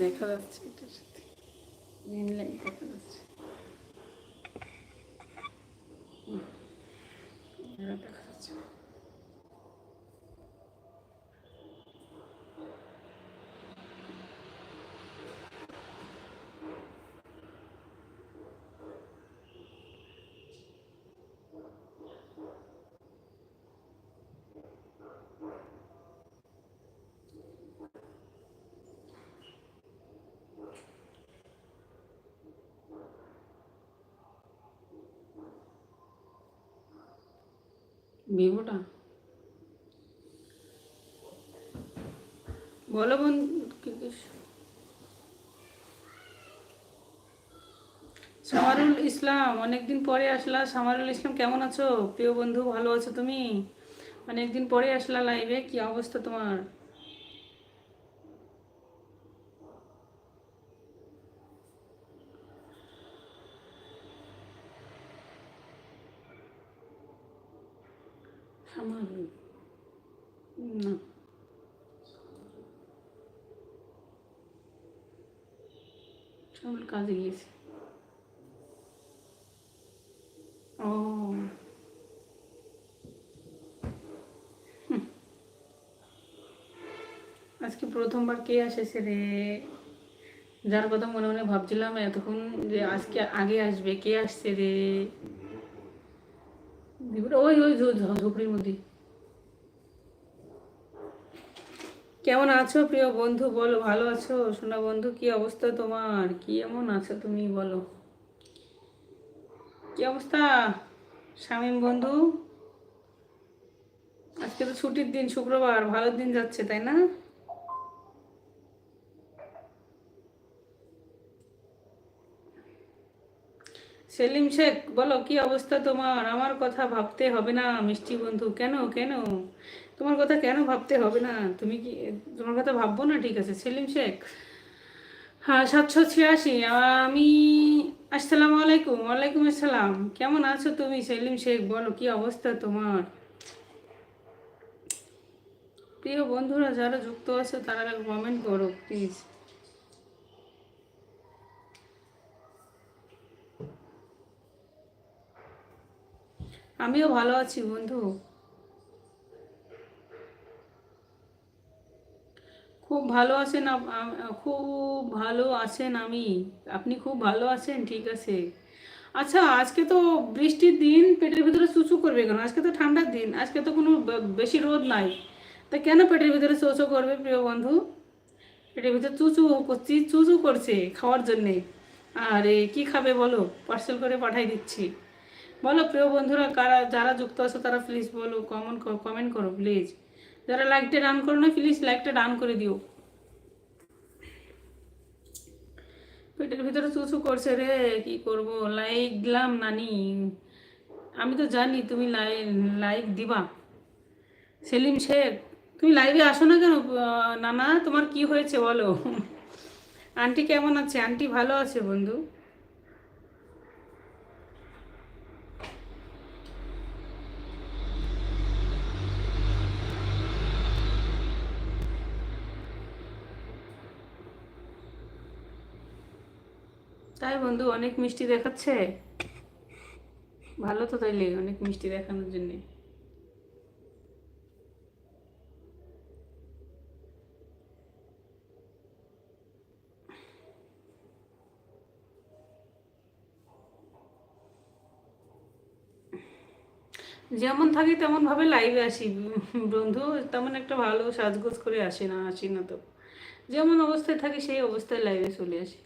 দেখা যাচ্ছে এটার সাথে গ্রিন লাইট দেখা যাচ্ছে দেখা যাচ্ছে ভিভোটা বলো বন্ধু সামারুল ইসলাম, অনেকদিন পরে আসলা। সামারুল ইসলাম, কেমন আছো? প্রিয় বন্ধু, ভালো আছো তুমি? অনেকদিন পরে আসলা লাইভে কি অবস্থা তোমার সামারুল না সামারুল কাজে গিয়েছে। ও। আজকে প্রথমবার কে এসেছে রে? যার কথা মনে মনে ভাবছিলাম এতক্ষণ যে আজকে আগে আসবে। কে আসছে রে? ওই ওই ঝুপড়ির মধ্যে কেমন আছো প্রিয় বন্ধু? বলো, ভালো আছো? সোনা বন্ধু, কি অবস্থা তোমার? কি এমন আছো তুমি, বলো। কি অবস্থা, শামীম বন্ধু? আজকে তো ছুটির দিন, শুক্রবার ভালো দিন যাচ্ছে, তাই না? সেলিম শেখ, বলো, কি অবস্থা তোমার? আমার কথা ভাবতে হবে না, মিষ্টি বন্ধু। কেন কেন? তোমার কথা কেন ভাবতে হবে না? তুমি কি, তোমার কথা ভাববো না? ঠিক আছে, সেলিম শেখ। হ্যাঁ সাতশো ছিয়াশি। আমি, আসসালামু আলাইকুম। ওয়ালাইকুম আসসালাম। কেমন আছো তুমি, সেলিম শেখ? বলো, কি অবস্থা তোমার? প্রিয় বন্ধুরা, যারা যুক্ত আছো, তারা কমেন্ট করো প্লিজ আমিও ভালো আছি বন্ধু। খুব ভালো আছেন খুব ভালো আছেন আমি। আপনি খুব ভালো আছেন? ঠিক আছে। আচ্ছা আজকে তো বৃষ্টির দিন, পেটের ভিতরে চুচু করবে কেন? আজকে তো ঠান্ডার দিন, আজকে তো কোনো বেশি রোদ নাই। তা কেন পেটের ভিতরে চুচু করবে প্রিয় বন্ধু? পেটের ভিতরে চুচু করছি, চুচু করছে খাওয়ার জন্যে। আরে, কি খাবে বলো? পার্সেল করে পাঠাই দিচ্ছি। বলো প্রিয় বন্ধুরা, কারা, যারা যুক্ত আছে তারা প্লিজ বলো কমেন্ট কমেন্ট করো প্লিজ যারা লাইকটা ডান করো না প্লিজ লাইকটা ডান করে দিও। পেটের ভিতরে চুচু করছে রে, কি করব? লাইক দিলাম নানি। আমি তো জানি তুমি লাই লাইক দিবা। সেলিম শেখ, তুমি লাইভে আসো না কেন? নানা, তোমার কি হয়েছে বলো? আন্টি কেমন আছে? আন্টি ভালো আছে বন্ধু? তাই বন্ধু, অনেক মিষ্টি দেখাচ্ছে। ভালো তো তাইলে, অনেক মিষ্টি দেখানোর জন্য। যেমন থাকি তেমন ভাবে লাইভে আসি, বন্ধু। তেমন একটা ভালো সাজগোজ করে আসি না আসি না তো। যেমন অবস্থায় থাকি, সেই অবস্থায় লাইভে চলে আসি।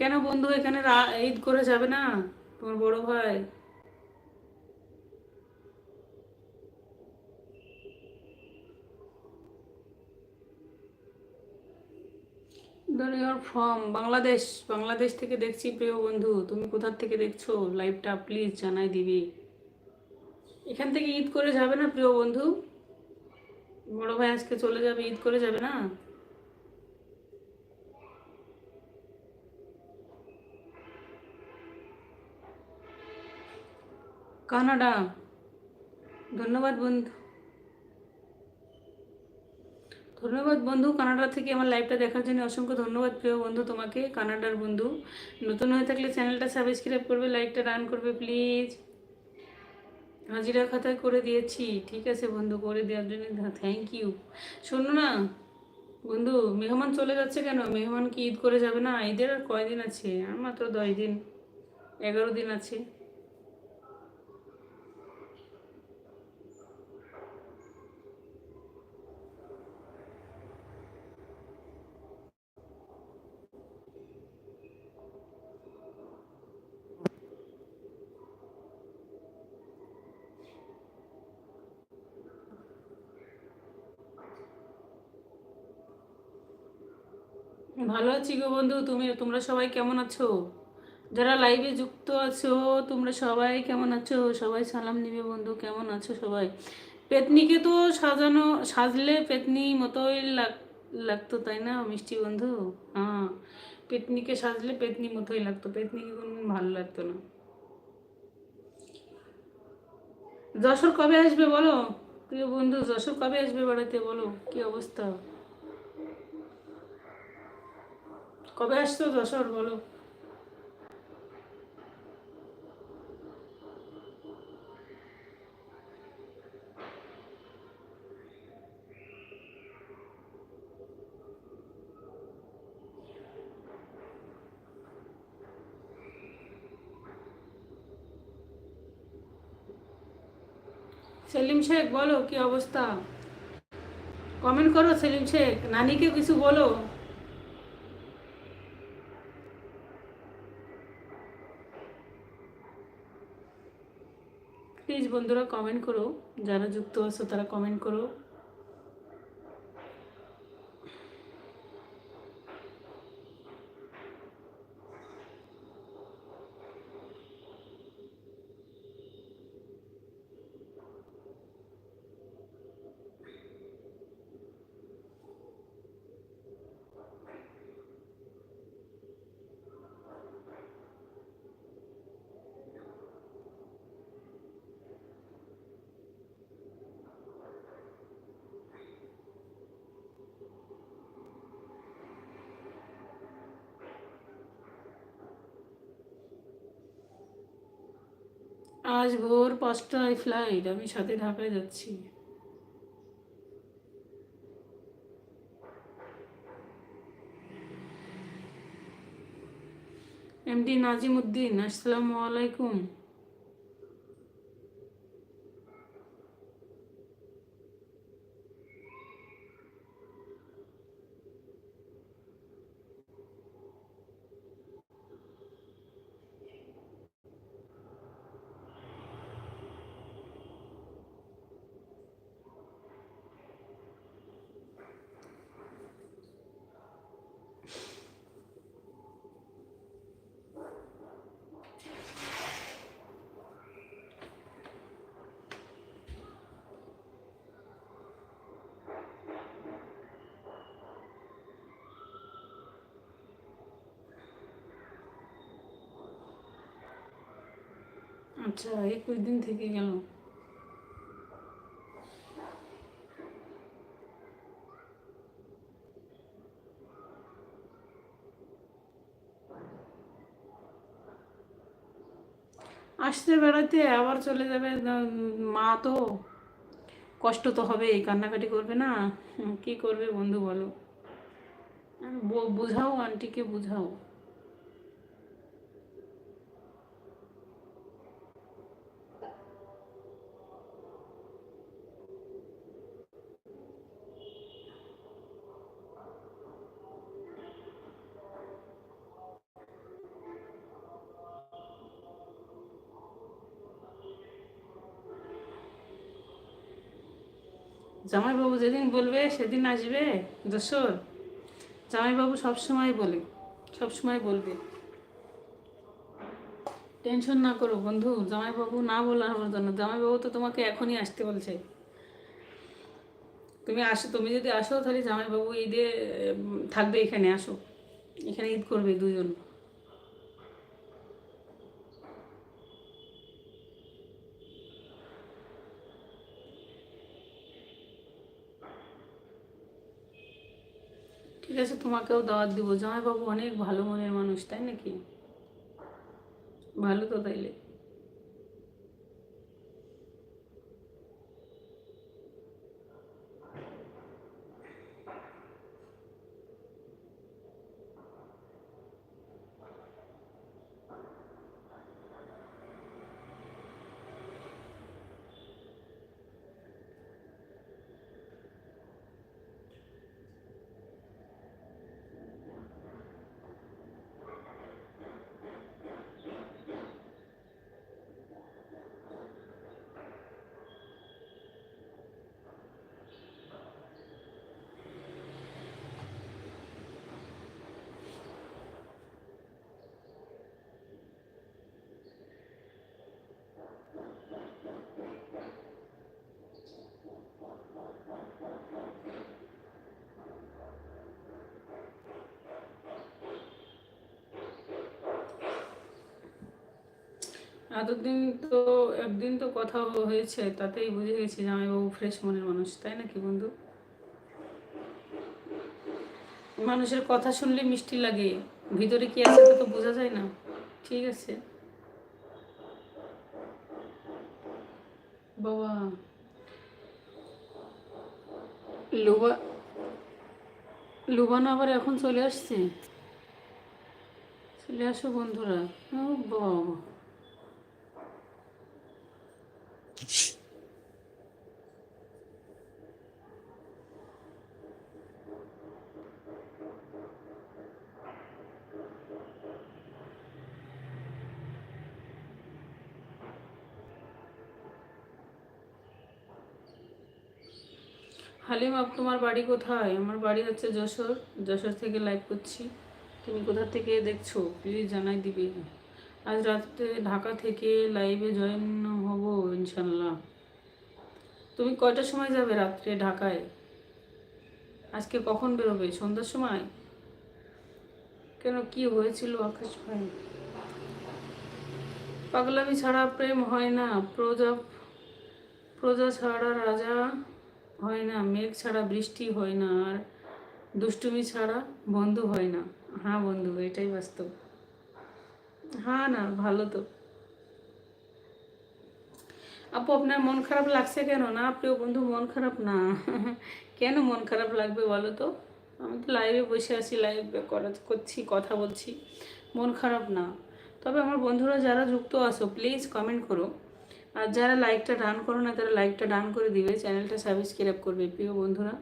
কেন বন্ধু এখানে ঈদ করে যাবে না? তোমার বড় ভাই। Your from Bangladesh. বাংলাদেশ থেকে দেখছি প্রিয় বন্ধু, তুমি কোথার থেকে দেখছ লাইভটা প্লিজ জানাই দিবি। এখান থেকে ঈদ করে যাবে না প্রিয় বন্ধু? বড় ভাই আজকে চলে যাবে, ঈদ করে যাবে না? কানাডা। ধন্যবাদ বন্ধু। ধন্যবাদ বন্ধু, কানাডা থেকে আমার লাইভটা দেখার জন্য অসংখ্য ধন্যবাদ প্রিয় বন্ধু তোমাকে, কানাডার বন্ধু। নতুন হয়ে থাকলে চ্যানেলটা সাবস্ক্রাইব করবে, লাইকটা রান করবে প্লিজ হাজিরা খাতায় করে দিয়েছি, ঠিক আছে বন্ধু, করে দেওয়ার জন্য থ্যাংক ইউ শোনো না, বন্ধু, মেহমান চলে যাচ্ছে কেন? মেহমান কি ঈদ করে যাবে না? ঈদের আর কয়দিন আছে? আর মাত্র দশ দিন, এগারো দিন আছে। ভালো আছি গো বন্ধু, তুমি, তোমরা সবাই কেমন আছো? যারা লাইভে যুক্ত আছো, তোমরা সবাই কেমন আছো? সবাই সালাম নিবে বন্ধু, কেমন আছো সবাই? পেতনিকে তো সাজানো, সাজলে পেতনি মতোই লাগ, লাগতো, তাই না, মিষ্টি বন্ধু? হ্যাঁ পেতনিকে সাজলে পেতনি মতোই লাগতো, পেতনিকে কোনদিন ভালো লাগতো না। যশোর কবে আসবে বলো? প্রিয় বন্ধু, যশোর কবে আসবে বেড়াতে বলো, কি অবস্থা? কবে আসছো যশোর, বলো? সেলিম শেখ, বলো কি অবস্থা? কমেন্ট করো সেলিম শেখ। নানিকে কিছু বলো। প্লিজ বন্ধুরা কমেন্ট করো যারা যুক্ত আছো তারা কমেন্ট করো। আজ ভোর পাঁচটায় ফ্লাইট আমি সাথে ঢাকায় যাচ্ছি। এমডি নাজিম উদ্দিন আসসালামু আলাইকুম। আচ্ছা একুশ দিন থেকে গেল? আসতে বেড়াতে আবার চলে যাবে মা তো কষ্ট তো হবে কান্নাকাটি করবে না। কি করবে বন্ধু বলো। বুঝাও, আন্টিকে বুঝাও। জামাইবাবু যেদিন বলবে, সেদিন আসবে? যশোর? জামাইবাবু সবসময় বলে সবসময় বলবে। টেনশন না করো বন্ধু, জামাইবাবু না বলার জন্য। জামাইবাবু তো তোমাকে এখনই আসতে বলছে। তুমি আসো, তুমি যদি আসো তাহলে জামাইবাবু ঈদে থাকবে এখানে, আসো। এখানে ঈদ করবে দুজন। ঠিক আছে, তোমাকেও দাওয়াত দিব। জামাইবাবু অনেক ভালো মনের মানুষ, তাই নাকি? ভালো তো তাইলে। এতদিন তো, একদিন তো কথা হয়েছে, তাতেই বুঝে গেছি জামাইবাবু ফ্রেশ মনের মানুষ, তাই নাকি বন্ধু? মানুষের কথা শুনলে মিষ্টি লাগে, ভিতরে কি আছে তো বোঝা যায় না, ঠিক আছে। বাবা, লুবা, লুবানো আবার এখন চলে আসছে? চলে আসো বন্ধুরা বাবা। হালিম আপ তোমার বাড়ি কোথায়? আমার বাড়ি হচ্ছে যশোর। যশোর থেকে লাইভ করছি। তুমি কোথা থেকে দেখছ? প্লিজ জানাই দিবে। আজ রাতে ঢাকা থেকে লাইভে জয়েন হব ইনশাল্লাহ তুমি কয়টার সময় যাবে রাত্রে ঢাকায়? আজকে কখন বেরোবে? সন্ধ্যার সময়? কেন, কি হয়েছিল আকাশ ভাই? পাগলামি ছাড়া প্রেম হয় না, প্রজা প্রজা ছাড়া রাজা হয় না, মেঘ ছাড়া বৃষ্টি হয় না, আর দুষ্টুমি ছাড়া বন্ধু হয় না। হ্যাঁ বন্ধু, এটাই বাস্তব। হ্যাঁ না, ভালো তো। আপু, আপনার মন খারাপ লাগছে কেন? না, প্রিয় বন্ধু, মন খারাপ না। কেন মন খারাপ লাগবে বলো তো? আমি তো লাইভে বসে আছি লাইভ করা, করছি, কথা বলছি। মন খারাপ না। তবে আমার বন্ধুরা যারা যুক্ত আছো প্লিজ কমেন্ট করো। আর যারা লাইকটা ডান করো না, তারা লাইকটা ডান করে দিবে। চ্যানেলটা সাবস্ক্রাইব করবে, প্রিয় বন্ধুরা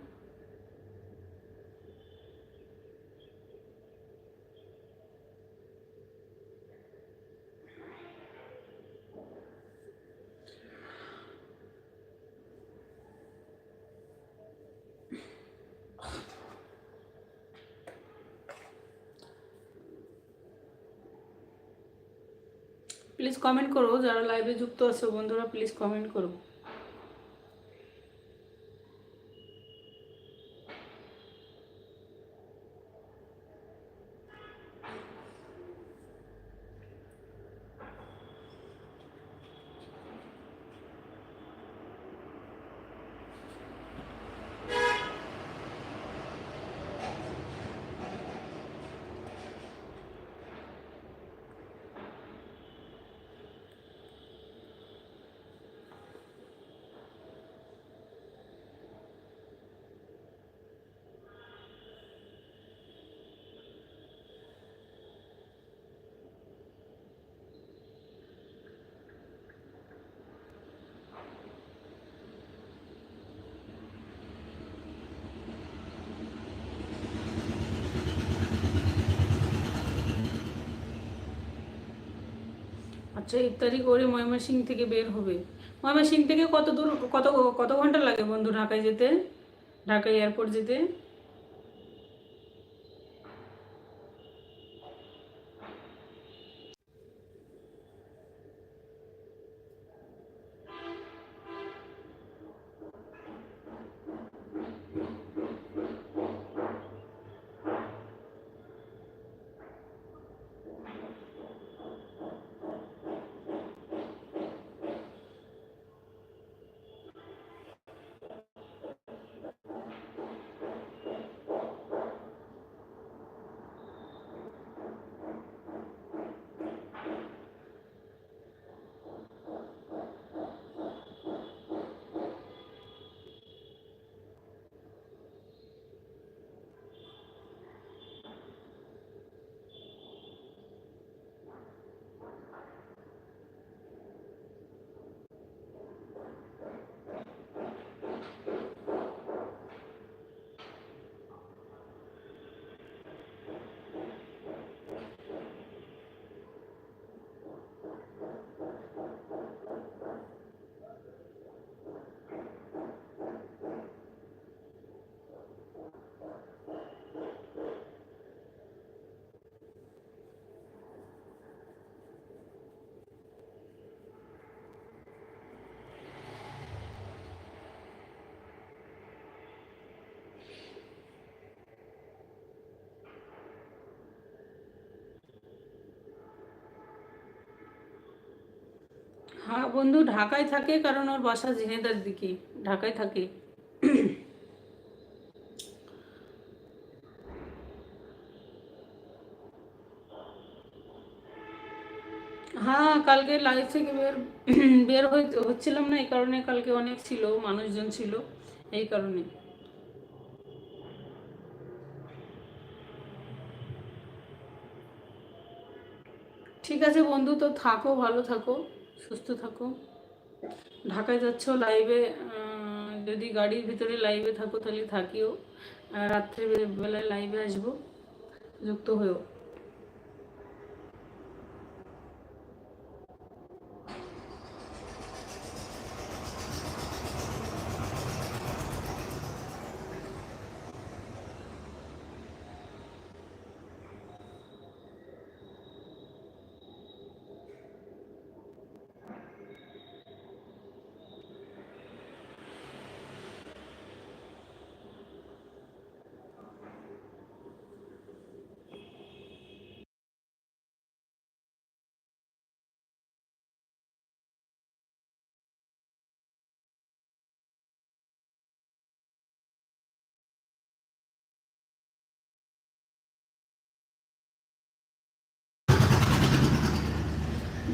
প্লিজ কমেন্ট করো যারা লাইভে যুক্ত আছো বন্ধুরা প্লিজ কমেন্ট করো। আচ্ছা ইফতারি করে ময়মনসিং থেকে বের হবে। ময়মনসিং থেকে কত দূর, কত কত ঘণ্টা লাগে বন্ধু ঢাকায় যেতে? ঢাকা এয়ারপোর্ট যেতে? হ্যাঁ বন্ধু, ঢাকায় থাকে কারণ ওর বাসা ঝিনেদার দিকে। ঢাকায় থাকে। হ্যাঁ কালকে লাইভ থেকে বের বের হচ্ছিলাম না, এই কারণে কালকে অনেক ছিল, মানুষজন ছিল, এই কারণে। ঠিক আছে বন্ধু, তো থাকো, ভালো থাকো। সুস্থ থাকো। ঢাকায় যাচ্ছ লাইভে যদি গাড়ির ভিতরে লাইভে থাকো তাহলে থাকিও। রাত্রে বেলায় লাইভে আসব। যুক্ত হয়েও।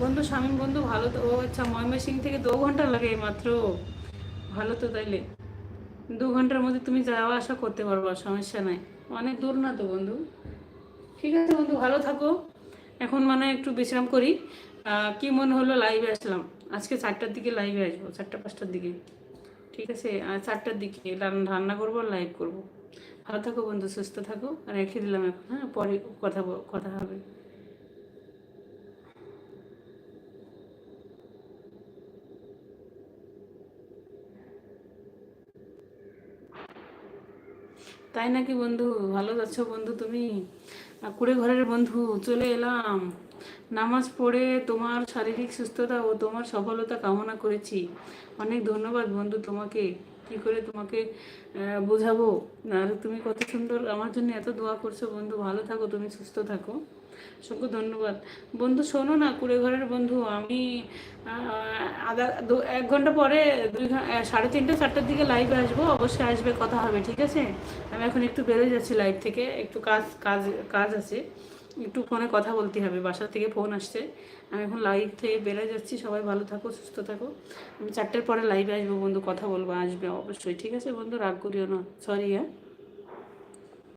বন্ধু স্বামীন বন্ধু, ভালো তো। ও আচ্ছা ময়মনসিং থেকে দু ঘণ্টা লাগে মাত্র। ভালো তো তাইলে। দু ঘণ্টার মধ্যে তুমি যাওয়া আসা করতে পারব, সমস্যা নাই। অনেক দূর না তো বন্ধু। ঠিক আছে বন্ধু, ভালো থাকো। এখন মানে একটু বিশ্রাম করি। কি মনে হলো লাইভে আসলাম। আজকে চারটার দিকে লাইভে আসব, চারটা, পাঁচটার দিকে। ঠিক আছে? আর চারটার দিকে রান্না করব আর লাইভ করব। ভালো থাকো বন্ধু, সুস্থ থাকো। রেখে দিলাম এখন হ্যাঁ? পরে কথা কথা হবে। তাই নাকি বন্ধু? ভালো যাচ্ছ বন্ধু তুমি? কুড়ে ঘরের বন্ধু, চলে এলাম। নামাজ পড়ে তোমার শারীরিক সুস্থতা ও তোমার সফলতা কামনা করেছি। অনেক ধন্যবাদ বন্ধু তোমাকে। কি করে তোমাকে বোঝাবো? আর তুমি কত সুন্দর আমার জন্য এত দোয়া করছ বন্ধু। ভালো থাকো, তুমি সুস্থ থাকো। অসংখ্য ধন্যবাদ। বন্ধু, শোনো না কুড়ে ঘরের বন্ধু, আমি আধা এক ঘণ্টা পরে দুই সাড়ে তিনটে, চারটার দিকে লাইভে আসব, অবশ্যই আসবে, কথা হবে, ঠিক আছে? আমি এখন একটু বেরোয় যাচ্ছি লাইভ থেকে, একটু কাজ কাজ কাজ আছে, একটু ফোনে কথা বলতে হবে, বাসা থেকে ফোন আসছে। আমি এখন লাইভ থেকে বেরোয় যাচ্ছি, সবাই ভালো থাকো, সুস্থ থাকো। আমি চারটের পরে লাইভে আসব বন্ধু, কথা বলব, আসবে অবশ্যই, ঠিক আছে বন্ধু? রাগ করিও না সরি হ্যাঁ?